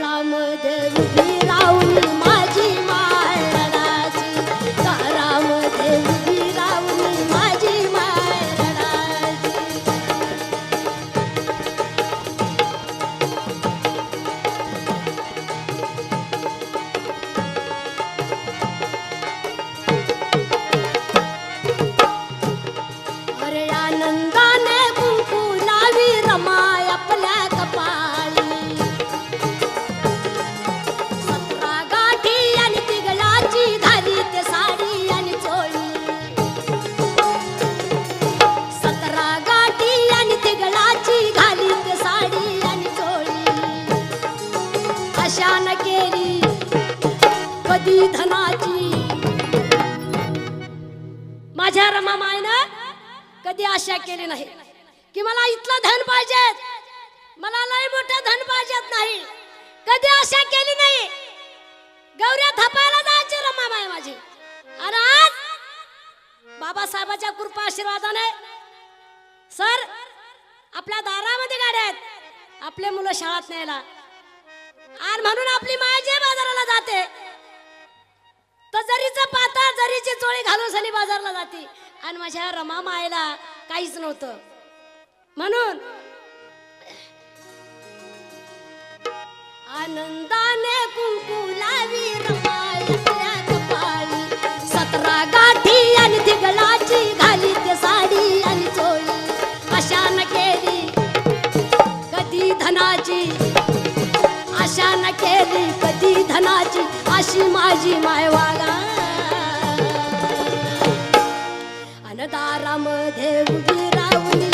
राम देव कशान केली. कधी धनाची. माझ्या रमा मायनं कधी आशा केली नाही. की मला इथलं धन पाहिजे मला लय मोठं धन पाहिजेत नाही. कधी आशा केली नाही. गौऱ्या थापायला जायची रमाबाई माझी. आणि आज बाबासाहेबाच्या कृपा आशीर्वादाने सर आपल्या दारामध्ये गाड्या आहेत. आपले मुलं शाळात न्यायला. आणि म्हणून आपली माय बाजाराला जाते तर जरीचा पाता जरीची चोळी घालून सनी बाजारला जाते. आणि माझ्या रमा मायला काहीच नव्हतं. म्हणून आनंदाने कुंकू लावी रमाई कपाळी सतरा गाठी आणि दिगलाची घाली ते साडी आणि चोळी. अशा न केली? कधी धनाची? आशा न केली कधी धनाची? अशी माझी मायवागा अनदारामध्ये उभी राहुली